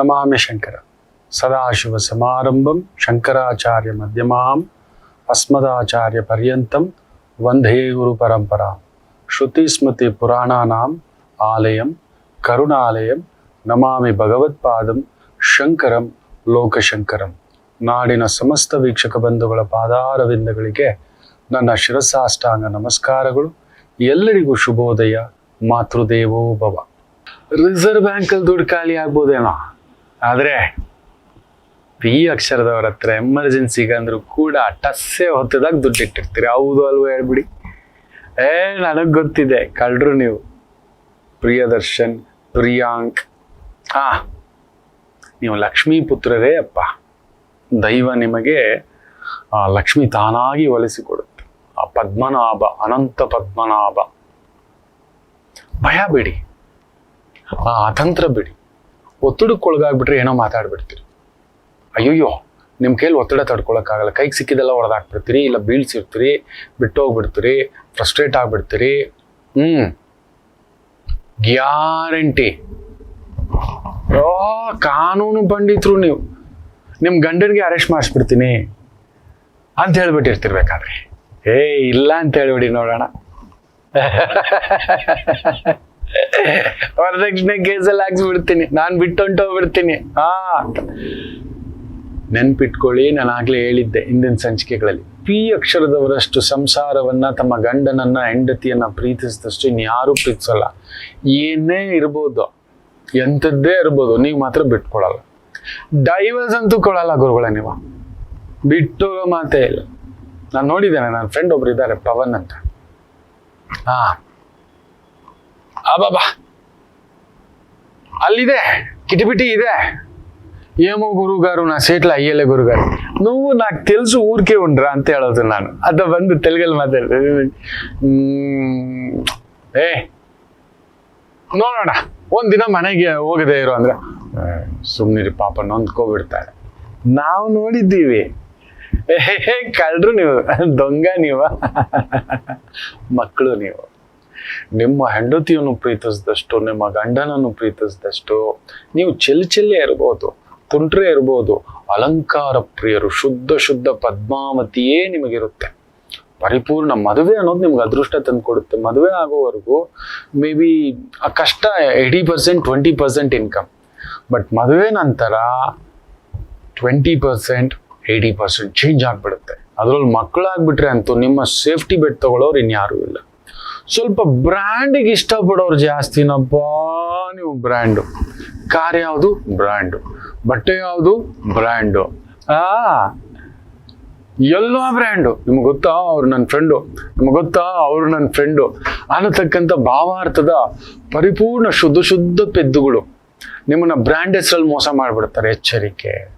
ನಮಾಮಿ ಶಂಕರ ಸದಾಶಿವ ಸಮಾರಂಭಂ ಶಂಕರಾಚಾರ್ಯ ಮಧ್ಯಮಾಂ ಅಸ್ಮದಾಚಾರ್ಯ ಪರ್ಯಂತಂ ವಂದೇ ಗುರು ಪರಂಪರಾ ಶ್ರುತಿ ಸ್ಮೃತಿ ಪುರಾಣಾನಾಂ ಆಲಯಂ ಕರುಣಾಲಯಂ ನಮಾಮಿ ಭಗವತ್ಪಾದಂ ಶಂಕರಂ ಲೋಕಶಂಕರಂ ನಾಡಿನ ಸಮಸ್ತ ವೀಕ್ಷಕ ಬಂಧುಗಳ ಪಾದಾರವಿಂದಗಳಿಗೆ ನನ್ನ ಶಿರಸಾಷ್ಟಾಂಗ ನಮಸ್ಕಾರಗಳು. ಎಲ್ಲರಿಗೂ ಶುಭೋದಯ, ಮಾತೃದೇವೋ ಭವ. ರಿಸರ್ವ್ ಬ್ಯಾಂಕಲ್ಲಿ ದುಡ್ಡು ಖಾಲಿ ಆಗ್ಬೋದೇನೋ? ಆದರೆ ಪಿ ಅಕ್ಷರದವ್ರ ಹತ್ರ ಎಮರ್ಜೆನ್ಸಿಗೆ ಅಂದ್ರು ಕೂಡ ಟಸ್ಸೆ ಹೊತ್ತದಾಗ ದುಡ್ಡು ಇಟ್ಟಿರ್ತೀರಿ. ಹೌದು ಅಲ್ವೋ ಹೇಳ್ಬಿಡಿ. ಏ, ನನಗೆ ಗೊತ್ತಿದೆ. ಕಳ್ರು ನೀವು. ಪ್ರಿಯದರ್ಶನ್ ಪ್ರಿಯಾಂಕ್ ಆ ನೀವು ಲಕ್ಷ್ಮೀ ಪುತ್ರರೇ ಅಪ್ಪ. ದೈವ ನಿಮಗೆ, ಆ, ಲಕ್ಷ್ಮಿ ತಾನಾಗಿ ಒಲಿಸಿಕೊಡುತ್ತೆ ಆ ಪದ್ಮನಾಭ, ಅನಂತ ಪದ್ಮನಾಭ. ಭಯ ಬಿಡಿ. ಆ, ಅತಂತ್ರ ಬಿಡಿ. ಒತ್ತಡಕ್ಕೊಳಗಾಗ್ಬಿಟ್ರೆ ಏನೋ ಮಾತಾಡ್ಬಿಡ್ತೀರಿ. ಅಯ್ಯೋಯ್ಯೋ ನಿಮ್ಮ ಕೈಲಿ ಒತ್ತಡ ತಡ್ಕೊಳಕ್ಕಾಗಲ್ಲ. ಕೈಗೆ ಸಿಕ್ಕಿದೆಲ್ಲ ಹೊಡೆದಾಕ್ಬಿಡ್ತೀರಿ ಇಲ್ಲ ಬೀಳ್ಸಿರ್ತೀರಿ ಬಿಟ್ಟೋಗ್ಬಿಡ್ತೀರಿ ಫ್ರಸ್ಟ್ರೇಟ್ ಆಗ್ಬಿಡ್ತೀರಿ. ಹ್ಞೂ ಗ್ಯಾರಂಟಿ. ಓ ಕಾನೂನು ಪಂಡಿತರು ನೀವು. ನಿಮ್ಮ ಗಂಡನಿಗೆ ಅರೆಸ್ಟ್ ಮಾಡಿಸ್ಬಿಡ್ತೀನಿ ಅಂತ ಹೇಳ್ಬಿಟ್ಟಿರ್ತಿರ್ಬೇಕಾದ್ರೆ. ಏ ಇಲ್ಲ ಅಂತ ಹೇಳ್ಬಿಡಿ ನೋಡೋಣ. ವರದಕ್ಷಿಣೆ ಕೇಸಲ್ಲಿ ಹಾಕ್ಸ್ಬಿಡ್ತೀನಿ. ನಾನು ಬಿಟ್ಟು ಹೊಂಟೋಗ್ಬಿಡ್ತೀನಿ ಹಾ. ನೆನ್ಪಿಟ್ಕೊಳ್ಳಿ, ನಾನು ಆಗ್ಲೇ ಹೇಳಿದ್ದೆ ಹಿಂದಿನ ಸಂಚಿಕೆಗಳಲ್ಲಿ. ಪಿ ಅಕ್ಷರದವರಷ್ಟು ಸಂಸಾರವನ್ನ, ತಮ್ಮ ಗಂಡನನ್ನ, ಹೆಂಡತಿಯನ್ನ ಪ್ರೀತಿಸಿದಷ್ಟು ಇನ್ಯಾರೂ ಪ್ರೀತಿಸಲ್ಲ. ಏನೇ ಇರ್ಬೋದು. ಎಂಥದ್ದೇ ಇರ್ಬೋದು. ನೀವು ಮಾತ್ರ ಬಿಟ್ಕೊಳಲ್ಲ. ಡೈವರ್ಸ್ ಅಂತೂ ಕೊಡಲ್ಲ ಗುರುಗಳೇ ನೀವು. ಬಿಟ್ಟು ಮಾತೇ ಇಲ್ಲ. ನಾನು ನೋಡಿದ್ದೇನೆ ನನ್ನ ಫ್ರೆಂಡ್ ಒಬ್ರು ಇದ್ದಾರೆ, ಪವನ್ ಅಂತ. ಹಾ. ಅಬ್ಬಾ ಅಲ್ಲಿದೆ ಕಿಟಿಪಿಟಿ ಇದೆ ఏమో గురుగారు నా సీట్ల అయ్యలే గురుగారు నువ్వు నాకు తెలుసు ఊరికే ఉండరా ಅಂತ ಹೇಳೋದು ನಾನು ಅದ ಬಂದು ತೆಲುಗಲ್ಲಿ ಮಾತಾಡಿದೆ ಏ ನೋಡೋಣ ಒಂದಿನ ಮನೆಗೆ ಹೋಗದೆ ಇರೋ ಅಂದ್ರೆ ಸುಮ್ಮನಿರಿ ಪಾಪ ನೊಂದ್ಕೋಬಿಡ್ತಾರೆ ನಾವು ನೋಡಿದ್ದೀವಿ ಏ ಕಳ್ರು ನೀವು ದೊಂಗ ನೀವ ಮಕ್ಕಳು ನೀವು ನಿಮ್ಮ ಹೆಂಡತಿಯನ್ನು ಪ್ರೀತಿಸಿದಷ್ಟು, ನಿಮ್ಮ ಗಂಡನನ್ನು ಪ್ರೀತಿಸಿದಷ್ಟು, ನೀವು ಚೆಲ್ಲಿ ಚೆಲ್ಲಿ ಇರ್ಬೋದು ತುಂಟ್ರೆ ಇರ್ಬೋದು, ಅಲಂಕಾರ ಪ್ರಿಯರು, ಶುದ್ಧ ಶುದ್ಧ ಪದ್ಮಾವತಿಯೇ ನಿಮಗಿರುತ್ತೆ. ಪರಿಪೂರ್ಣ ಮದುವೆ ಅನ್ನೋದು ನಿಮ್ಗೆ ಅದೃಷ್ಟ ತಂದು ಕೊಡುತ್ತೆ. ಮದುವೆ ಆಗೋವರೆಗೂ ಮೇ ಬಿ ಆ ಕಷ್ಟ eighty percent twenty percent income but ಮದುವೆ ನಂತರ twenty percent eighty percent change ಆಗಿಬಿಡುತ್ತೆ. ಅದರಲ್ಲಿ ಮಕ್ಕಳಾಗ್ಬಿಟ್ರೆ ಅಂತೂ ನಿಮ್ಮ ಸೇಫ್ಟಿ ಬೆಡ್ ತಗೊಳ್ಳೋರು ಇನ್ಯಾರೂ ಇಲ್ಲ. ಸ್ವಲ್ಪ ಬ್ರ್ಯಾಂಡಿಗೆ ಇಷ್ಟಪಡೋರು ಜಾಸ್ತಿನಪ್ಪ ನೀವು ಬ್ರ್ಯಾಂಡು ಕಾರ್ ಯಾವುದು? ಬ್ರ್ಯಾಂಡು ಬಟ್ಟೆ ಯಾವುದು? ಬ್ರ್ಯಾಂಡು ಆ, ಎಲ್ಲ ಬ್ರ್ಯಾಂಡು ನಿಮ್ಗೆ ಗೊತ್ತಾ? ಅವ್ರು ನನ್ನ ಫ್ರೆಂಡು ನಿಮ್ಗೆ ಗೊತ್ತಾ? ಅವರು ನನ್ನ ಫ್ರೆಂಡು ಅನ್ನತಕ್ಕಂಥ ಭಾವಾರ್ಥದ ಪರಿಪೂರ್ಣ ಶುದ್ಧ ಶುದ್ಧ ಪೆದ್ದುಗಳು. ನಿಮ್ಮನ್ನ ಬ್ರ್ಯಾಂಡ್ ಹೆಸರಲ್ಲಿ ಮೋಸ ಮಾಡಿಬಿಡ್ತಾರೆ. ಎಚ್ಚರಿಕೆ.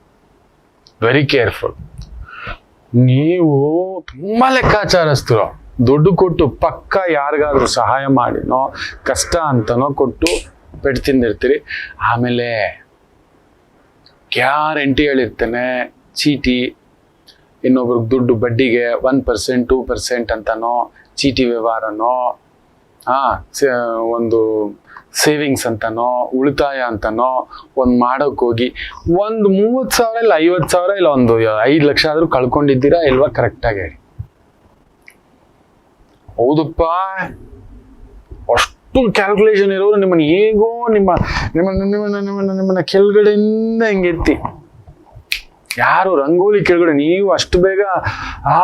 ವೆರಿ ಕೇರ್ಫುಲ್ ನೀವು ತುಂಬಾ ಲೆಕ್ಕಾಚಾರಸ್ಥರು. ದುಡ್ಡು ಕೊಟ್ಟು ಪಕ್ಕ ಯಾರಿಗಾದ್ರೂ ಸಹಾಯ ಮಾಡಿನೋ ಕಷ್ಟ ಅಂತನೋ ಕೊಟ್ಟು ಪೆಟ್ಟು ತಿಂದಿರ್ತೀರಿ. ಆಮೇಲೆ ಗ್ಯಾರಂಟಿ ಹೇಳಿರ್ತೇನೆ, ಚೀಟಿ ಇನ್ನೊಬ್ರಿಗೆ ದುಡ್ಡು ಬಡ್ಡಿಗೆ ಒನ್ ಪರ್ಸೆಂಟ್, ಟೂ ಪರ್ಸೆಂಟ್ ಅಂತನೋ ಚೀಟಿ ವ್ಯವಹಾರನೋ ಹಾಂ ಒಂದು ಸೇವಿಂಗ್ಸ್ ಅಂತನೋ, ಉಳಿತಾಯ ಅಂತನೋ ಒಂದು ಮಾಡೋಕೆ ಹೋಗಿ ಒಂದು ಮೂವತ್ತು ಸಾವಿರ ಇಲ್ಲ ಐವತ್ತು ಸಾವಿರ ಇಲ್ಲ ಒಂದು ಐದು ಲಕ್ಷ ಆದರೂ ಕಳ್ಕೊಂಡಿದ್ದೀರಾ ಇಲ್ವಾ? ಕರೆಕ್ಟಾಗಿ ಹೇಳಿ. ಹೌದಪ್ಪ ಅಷ್ಟು ಕ್ಯಾಲ್ಕುಲೇಷನ್ ಇರೋರು ನಿಮ್ಮನ್ನ ಹೇಗೋ ನಿಮ್ಮ ನಿಮ್ಮ ನಿಮ್ಮನ್ನ ನಿಮ್ಮನ್ನ ನಿಮ್ಮನ್ನ ಕೆಳಗಡೆಯಿಂದ ಹಿಂಗೆತ್ತಿ ಯಾರು ರಂಗೋಲಿ ಕೆಳಗಡೆ ನೀವು ಅಷ್ಟು ಬೇಗ ಆ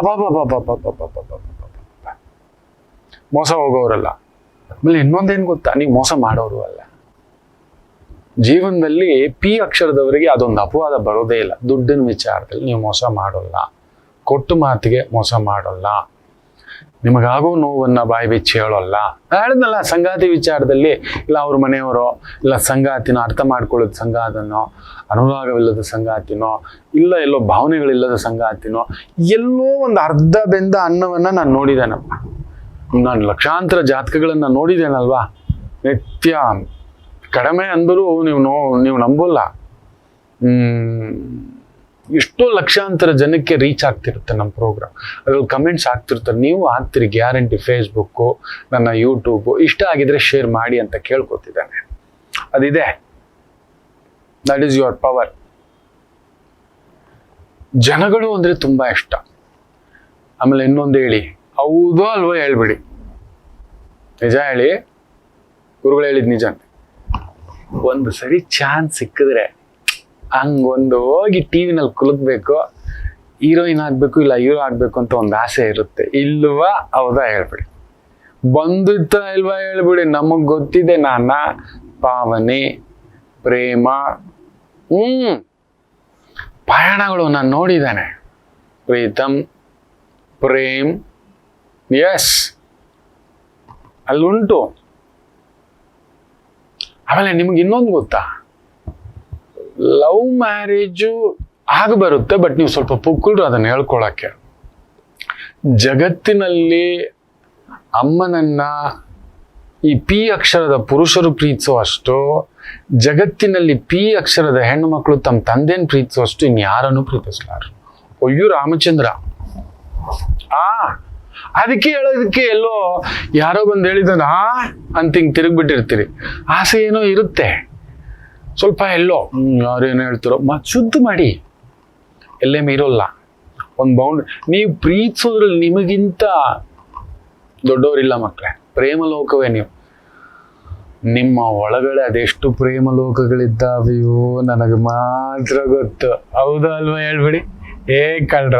ಮೋಸ ಹೋಗೋರಲ್ಲ ಆಮೇಲೆ ಇನ್ನೊಂದೇನು ಗೊತ್ತಾ ನೀವು ಮೋಸ ಮಾಡೋರು ಅಲ್ಲ ಜೀವನದಲ್ಲಿ ಪಿ ಅಕ್ಷರದವರಿಗೆ ಅದೊಂದು ಅಪವಾದ ಬರೋದೇ ಇಲ್ಲ ದುಡ್ಡಿನ ವಿಚಾರದಲ್ಲಿ ನೀವು ಮೋಸ ಮಾಡೋಲ್ಲ ಕೊಟ್ಟು ಮಾತಿಗೆ ಮೋಸ ಮಾಡೋಲ್ಲ ನಿಮಗಾಗೋ ನೋವನ್ನ ಬಾಯಿ ಬಿಚ್ಚಿ ಹೇಳೋಲ್ಲ. ಹೇಳಿದ್ನಲ್ಲ, ಸಂಗಾತಿ ವಿಚಾರದಲ್ಲಿ, ಇಲ್ಲ ಅವ್ರ ಮನೆಯವರೋ, ಇಲ್ಲ ಸಂಗಾತಿನೋ, ಅರ್ಥ ಮಾಡ್ಕೊಳ್ಳೋದು ಸಂಗಾತನೋ, ಅನುರಾಗವಿಲ್ಲದ ಸಂಗಾತಿನೋ, ಇಲ್ಲ ಎಲ್ಲೋ ಭಾವನೆಗಳಿಲ್ಲದ ಸಂಗಾತಿನೋ, ಎಲ್ಲೋ ಒಂದು ಅರ್ಧ ಬೆಂದ ಅನ್ನವನ್ನ ನಾನು ನೋಡಿದ್ದೇನಪ್ಪ ನಾನು ಲಕ್ಷಾಂತರ ಜಾತಕಗಳನ್ನು ನೋಡಿದ್ದೇನಲ್ವಾ? ನಿತ್ಯ ಕಡಿಮೆ ಅಂದರೂ ನೀವು ನೋ, ನೀವು ನಂಬೋಲ್ಲ. ಎಷ್ಟೋ ಲಕ್ಷಾಂತರ ಜನಕ್ಕೆ ರೀಚ್ ಆಗ್ತಿರುತ್ತೆ ನಮ್ಮ ಪ್ರೋಗ್ರಾಮ್ ಅದ್ರಲ್ಲಿ ಕಮೆಂಟ್ಸ್ ಆಗ್ತಿರ್ತಾರೆ ನೀವು ಆಗ್ತೀರಿ ಗ್ಯಾರಂಟಿ ಫೇಸ್ಬುಕ್ಕು ನನ್ನ ಯೂಟ್ಯೂಬು ಇಷ್ಟ ಆಗಿದ್ರೆ ಶೇರ್ ಮಾಡಿ ಅಂತ ಕೇಳ್ಕೊತಿದ್ದಾನೆ. ಅದಿದೆ. ದಟ್ ಈಸ್ ಯುವರ್ ಪವರ್ ಜನಗಳು ಅಂದರೆ ತುಂಬ ಇಷ್ಟ. ಆಮೇಲೆ ಇನ್ನೊಂದು ಹೇಳಿ. ಹೌದೋ ಅಲ್ವೋ ಹೇಳ್ಬಿಡಿ. ನಿಜ ಹೇಳಿ. ಗುರುಗಳು ಹೇಳಿದ್ ನಿಜ ಒಂದು ಸರಿ ಚಾನ್ಸ್ ಸಿಕ್ಕಿದ್ರೆ ಹಂಗೊಂದು ಹೋಗಿ ಟಿ ವಿನಲ್ಲಿ ಕುಲುಕ್ಬೇಕು, ಹೀರೋಯಿನ್ ಆಗಬೇಕು ಇಲ್ಲ ಹೀರೋ ಆಗಬೇಕು ಅಂತ ಒಂದು ಆಸೆ ಇರುತ್ತೆ. ಇಲ್ವಾ? ಹೌದಾ? ಹೇಳ್ಬಿಡಿ. ಬಂದಿತ್ತ ಇಲ್ವಾ? ಹೇಳ್ಬಿಡಿ. ನಮಗೆ ಗೊತ್ತಿದೆ ನಾನ. ಪಾವನೆ ಪ್ರೇಮ ಹ್ಞೂ ಪಯಣಗಳು ನಾನು ನೋಡಿದ್ದಾನೆ. ಪ್ರೀತಮ್ ಪ್ರೇಮ್, ಎಸ್. ಅಲ್ಲುಂಟು. ಆಮೇಲೆ ನಿಮ್ಗೆ ಇನ್ನೊಂದು ಗೊತ್ತಾ? ಲವ್ ಮ್ಯಾರೇಜು ಆಗ ಬರುತ್ತೆ ಬಟ್ ನೀವು ಸ್ವಲ್ಪ ಪುಕ್ಕುಳ್ರು ಅದನ್ನ ಹೇಳ್ಕೊಳಕ್ಕೆ. ಜಗತ್ತಿನಲ್ಲಿ ಅಮ್ಮನನ್ನ ಈ ಪಿ ಅಕ್ಷರದ ಪುರುಷರು ಪ್ರೀತಿಸೋ ಅಷ್ಟು ಜಗತ್ತಿನಲ್ಲಿ ಪಿ ಅಕ್ಷರದ ಹೆಣ್ಣು ಮಕ್ಕಳು ತಮ್ಮ ತಂದೆನ ಪ್ರೀತಿಸೋ ಅಷ್ಟು ಇನ್ಯಾರನ್ನು ಪ್ರೀತಿಸಲಾರು ಅಯ್ಯೋ ರಾಮಚಂದ್ರ. ಆ, ಅದಕ್ಕೆ ಹೇಳೋದಕ್ಕೆ ಎಲ್ಲೋ ಯಾರೋ ಬಂದು ಹೇಳಿದ ಆ ಅಂತ ಹಿಂಗೆ ತಿರುಗ್ಬಿಟ್ಟಿರ್ತೀರಿ. ಆಸೆ ಏನೋ ಇರುತ್ತೆ. ಸ್ವಲ್ಪ ಎಲ್ಲೋ ಯಾರೇನು ಹೇಳ್ತಿರೋ ಶುದ್ಧ ಮಾಡಿ. ಎಲ್ಲೇ ಮೀರೋಲ್ಲ ಒಂದು ಬೌಂಡ್ ನೀವು ಪ್ರೀತಿಸೋದ್ರಲ್ಲಿ ನಿಮಗಿಂತ ದೊಡ್ಡವರಿಲ್ಲ ಮಕ್ಕಳೇ ಪ್ರೇಮ ಲೋಕವೇ ನೀವು. ನಿಮ್ಮ ಒಳಗಡೆ ಅದೆಷ್ಟು ಪ್ರೇಮ ಲೋಕಗಳಿದ್ದಾವೆಯೋ ನನಗೆ ಮಾತ್ರ ಗೊತ್ತು. ಹೌದಾ ಅಲ್ವಾ ಹೇಳ್ಬಿಡಿ? ಏ, ಕಳ್ರ.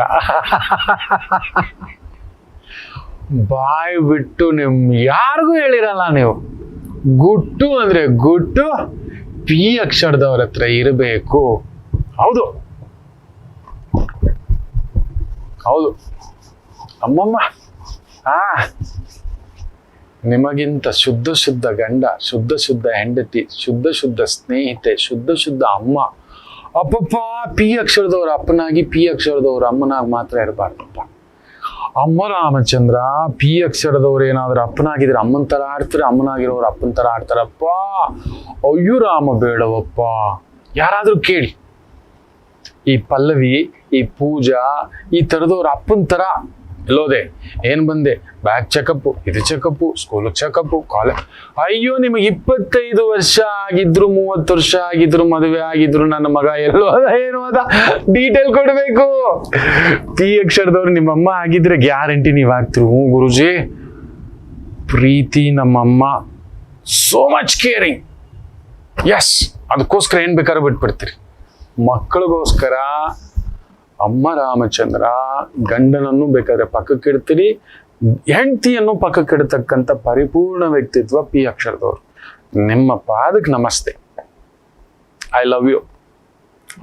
ಬಾಯ್ ಬಿಟ್ಟು ನಿಮ್ ಯಾರಿಗೂ ಹೇಳಿರಲ್ಲ ನೀವು. ಗುಟ್ಟು ಅಂದ್ರೆ ಗುಟ್ಟು ಪಿ ಅಕ್ಷರದವ್ರ ಹತ್ರ ಇರಬೇಕು. ಹೌದು. ಹೌದು. ಅಮ್ಮಮ್ಮ. ಆ. ನಿಮಗಿಂತ ಶುದ್ಧ ಶುದ್ಧ ಗಂಡ, ಶುದ್ಧ ಶುದ್ಧ ಹೆಂಡತಿ, ಶುದ್ಧ ಶುದ್ಧ ಸ್ನೇಹಿತೆ, ಶುದ್ಧ ಶುದ್ಧ ಅಮ್ಮ. ಅಪ್ಪಪ್ಪ, ಪಿ ಅಕ್ಷರದವ್ರ ಅಪ್ಪನಾಗಿ ಪಿ ಅಕ್ಷರದವ್ರ ಅಮ್ಮನಾಗಿ ಮಾತ್ರ ಇರಬಾರ್ದಪ್ಪ. ಅಮ್ಮ ರಾಮಚಂದ್ರ ಪಿ ಅಕ್ಷರದವ್ರು ಏನಾದ್ರು ಅಪ್ಪನಾಗಿದ್ರೆ ಅಮ್ಮನ ತರ ಆಡ್ತಾರೆ, ಅಮ್ಮನಾಗಿರೋರು ಅಪ್ಪನ ತರ ಆಡ್ತಾರಪ್ಪ. ಅಯ್ಯೋ ರಾಮ ಬೇಡವಪ್ಪ. ಯಾರಾದ್ರೂ ಕೇಳಿ. ಈ ಪಲ್ಲವಿ, ಈ ಪೂಜಾ, ಈ ಥರದವ್ರ ಅಪ್ಪನ ಥರ ಎಲ್ಲೋದೆ ಏನು ಬಂದೆ? ಬ್ಯಾಗ್ ಚೆಕಪ್ಪು ಇದು ಚೆಕಪ್ಪು ಸ್ಕೂಲ್ ಚೆಕಪ್ಪು ಕಾಲೇಜ್ ಅಯ್ಯೋ, ನಿಮಗೆ ಇಪ್ಪತ್ತೈದು ವರ್ಷ ಆಗಿದ್ರು, ಮೂವತ್ತು ವರ್ಷ ಆಗಿದ್ರು, ಮದುವೆ ಆಗಿದ್ರು, ನನ್ನ ಮಗ ಎಲ್ಲೋ ಏನು ಅದ. ಡೀಟೇಲ್ ಕೊಡಬೇಕು. ಪಿ ಅಕ್ಷರದವ್ರು ನಿಮ್ಮಮ್ಮ ಆಗಿದ್ರೆ ಗ್ಯಾರಂಟಿ ನೀವು ಆಗ್ತಿರು. ಹ್ಞೂ, ಗುರುಜಿ. ಪ್ರೀತಿ ನಮ್ಮಮ್ಮ. ಸೋ ಮಚ್ ಕೇರಿಂಗ್ ಎಸ್ ಅದಕ್ಕೋಸ್ಕರ ಏನು ಬೇಕಾದ್ರೂ ಬಿಟ್ಬಿಡ್ತೀರಿ. ಮಕ್ಕಳಿಗೋಸ್ಕರ ಅಮ್ಮ ರಾಮಚಂದ್ರ, ಗಂಡನನ್ನು ಬೇಕಾದ್ರೆ ಪಕ್ಕಕ್ಕಿಡ್ತೀರಿ ಹೆಂಡತಿಯನ್ನು ಪಕ್ಕಕ್ಕಿಡ್ತಕ್ಕಂಥ ಪರಿಪೂರ್ಣ ವ್ಯಕ್ತಿತ್ವ ಪಿ ಅಕ್ಷರದವರು. ನಿಮ್ಮ ಪಾದಕ್ಕೆ ನಮಸ್ತೆ. ಐ ಲವ್ ಯು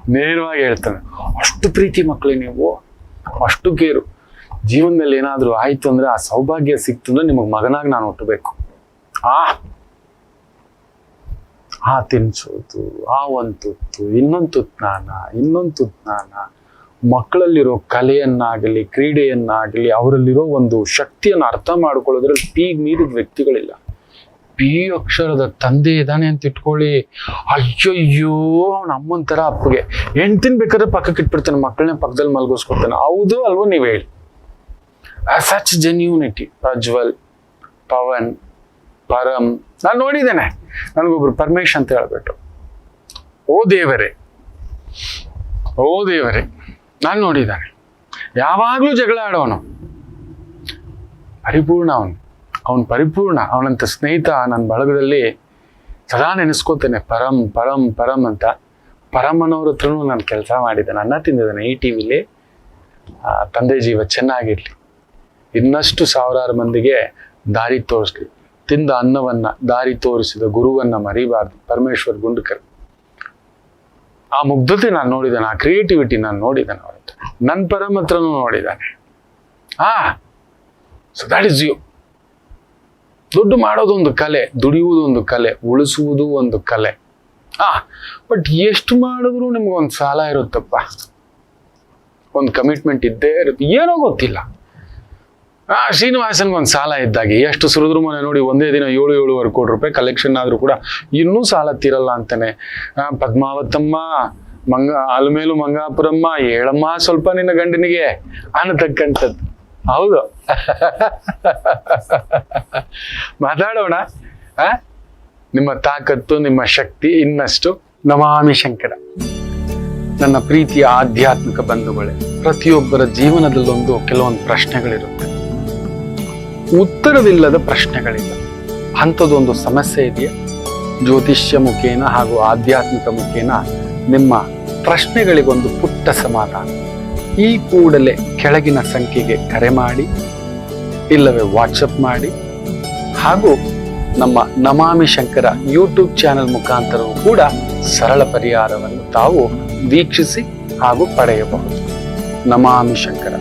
ನೇರವಾಗಿ ಹೇಳ್ತಾನೆ. ಅಷ್ಟು ಪ್ರೀತಿ ಮಕ್ಕಳು ನೀವು. ಅಷ್ಟು ಕೇರು. ಜೀವನದಲ್ಲಿ ಏನಾದರೂ ಆಯ್ತು ಅಂದ್ರೆ ಆ ಸೌಭಾಗ್ಯ ಸಿಕ್ತು ಅಂದ್ರೆ ನಿಮಗೆ ಮಗನಾಗಿ ನಾನು ಹುಟ್ಟಬೇಕು. ಆ. ಆ ತಿನ್ಸೋದು, ಆ ಒಂದು ತುತ್ತು, ಇನ್ನೊಂದು ತುತ್ನಾನ ಇನ್ನೊಂದು ತುತ್ನಾನ ಮಕ್ಕಳಲ್ಲಿರೋ ಕಲೆಯನ್ನಾಗಲಿ, ಕ್ರೀಡೆಯನ್ನಾಗಲಿ ಅವರಲ್ಲಿರೋ ಒಂದು ಶಕ್ತಿಯನ್ನು ಅರ್ಥ ಮಾಡ್ಕೊಳ್ಳೋದ್ರಲ್ಲಿ ಪಿ ಮೀರಿದ ವ್ಯಕ್ತಿಗಳಿಲ್ಲ. ಪಿ ಅಕ್ಷರದ ತಂದೆ ಇದ್ದಾನೆ ಅಂತ ಇಟ್ಕೊಳ್ಳಿ. ಅಯ್ಯಯ್ಯೋ, ಅವ್ನ ಅಮ್ಮನ ಥರ ಅಪ್ಪಗೆ. ಹೆಂಡ್ತಿನ ಬೇಕಾದ್ರೆ ಪಕ್ಕಕ್ಕೆ ಇಟ್ಬಿಡ್ತಾನೆ ಮಕ್ಕಳನ್ನ ಪಕ್ಕದಲ್ಲಿ ಮಲಗಿಸ್ಕೊಡ್ತಾನೆ. ಹೌದು ಅಲ್ವೋ ನೀವು ಹೇಳಿ? ಸಚ್ ಜೆನ್ಯೂನಿಟಿ ಪ್ರಜ್ವಲ್ ಪವನ್ ಪರಂ ನಾನು ನೋಡಿದ್ದೇನೆ. ನನಗೊಬ್ರು ಪರಮೇಶ್ ಅಂತ ಹೇಳ್ಬಿಟ್ಟು. ಓ ದೇವರೇ. ಓ ದೇವರೇ. ನಾನು ನೋಡಿದ್ದಾನೆ ಯಾವಾಗಲೂ ಜಗಳ ಆಡೋನು. ಪರಿಪೂರ್ಣ ಅವನು. ಅವನು ಪರಿಪೂರ್ಣ, ಅವನಂತ ಸ್ನೇಹಿತ ನನ್ನ ಬಳಗದಲ್ಲಿ ಸದಾ ನೆನೆಸ್ಕೋತೇನೆ. ಪರಂ ಪರಂ ಪರಂ ಅಂತ. ಪರಮನವ್ರ ಹತ್ರನೂ ನಾನು ಕೆಲಸ ಮಾಡಿದ್ದೇನೆ. ಅನ್ನ ತಿಂದಿದ್ದಾನೆ ಈ ಟಿ ವಿಲಿ ತಂದೆ ಜೀವ ಚೆನ್ನಾಗಿರ್ಲಿ. ಇನ್ನಷ್ಟು ಸಾವಿರಾರು ಮಂದಿಗೆ ದಾರಿ ತೋರಿಸ್ಲಿ. ತಿಂದ ಅನ್ನವನ್ನ, ದಾರಿ ತೋರಿಸಿದ ಗುರುವನ್ನ ಮರಿಬಾರ್ದು. ಪರಮೇಶ್ವರ್ ಗುಂಡ್ಕರ್. ಆ ಮುಗ್ಧತೆ ನಾನು ನೋಡಿದ್ದೇನೆ. ಆ ಕ್ರಿಯೇಟಿವಿಟಿ ನಾನು ನೋಡಿದ್ದಾನೆ ನನ್ನ ಪರಮ ಹತ್ರನೂ ನೋಡಿದ್ದಾನೆ ಆ ಸೊ ದ್ಯಾಟ್ ಇಸ್ ಯು ದುಡ್ಡು ಮಾಡೋದು ಒಂದು ಕಲೆ ದುಡಿಯುವುದು ಒಂದು ಕಲೆ, ಉಳಿಸುವುದು ಒಂದು ಕಲೆ. ಆ ಬಟ್ ಎಷ್ಟು ಮಾಡಿದ್ರು ನಿಮ್ಗೊಂದು ಸಾಲ ಇರುತ್ತಪ್ಪ. ಒಂದು ಕಮಿಟ್ಮೆಂಟ್ ಇದ್ದೇ ಇರುತ್ತೆ. ಏನೋ ಗೊತ್ತಿಲ್ಲ. ಆ ಶ್ರೀನಿವಾಸನ್ಗೆ ಒಂದು ಸಾಲ ಇದ್ದಾಗೆ. ಎಷ್ಟು ಸುರಿದ್ರು ಮನೆ ನೋಡಿ ಒಂದೇ ದಿನ ಏಳು, ಏಳುವರೆ ಕೋಟಿ ರೂಪಾಯಿ ಕಲೆಕ್ಷನ್ ಆದ್ರೂ ಕೂಡ ಇನ್ನೂ ಸಾಲ ತೀರಲ್ಲ ಅಂತಾನೆ. ಪದ್ಮಾವತಮ್ಮ ಮಂಗ ಆಲ್ಮೇಲು ಮಂಗಾಪುರಮ್ಮ, ಹೇಳಮ್ಮ ಸ್ವಲ್ಪ ನಿನ್ನ ಗಂಡನಿಗೆ ಅನ್ನತಕ್ಕಂಥದ್ದು. ಹೌದು. ಮಾತಾಡೋಣ? ನಿಮ್ಮ ತಾಕತ್ತು, ನಿಮ್ಮ ಶಕ್ತಿ ಇನ್ನಷ್ಟು. ನಮಾಮಿ ಶಂಕರ. ನನ್ನ ಪ್ರೀತಿಯ ಆಧ್ಯಾತ್ಮಿಕ ಬಂಧುಗಳೇ, ಪ್ರತಿಯೊಬ್ಬರ ಜೀವನದಲ್ಲೊಂದು ಕೆಲವೊಂದು ಪ್ರಶ್ನೆಗಳಿರುತ್ತೆ. ಉತ್ತರವಿಲ್ಲದ ಪ್ರಶ್ನೆಗಳಿಲ್ಲ. ಅಂಥದ್ದೊಂದು ಸಮಸ್ಯೆ ಇದೆಯಾ? ಜ್ಯೋತಿಷ್ಯ ಮುಖೇನ ಹಾಗೂ ಆಧ್ಯಾತ್ಮಿಕ ಮುಖೇನ ನಿಮ್ಮ ಪ್ರಶ್ನೆಗಳಿಗೊಂದು ಪುಟ್ಟ ಸಮಾಧಾನ. ಈ ಕೂಡಲೇ ಕೆಳಗಿನ ಸಂಖ್ಯೆಗೆ ಕರೆ ಮಾಡಿ, ಇಲ್ಲವೇ ವಾಟ್ಸಪ್ ಮಾಡಿ, ಹಾಗೂ ನಮ್ಮ ನಮಾಮಿ ಶಂಕರ ಯೂಟ್ಯೂಬ್ ಚಾನೆಲ್ ಮುಖಾಂತರವೂ ಕೂಡ ಸರಳ ಪರಿಹಾರವನ್ನು ತಾವು ವೀಕ್ಷಿಸಿ ಹಾಗೂ ಪಡೆಯಬಹುದು. ನಮಾಮಿ ಶಂಕರ.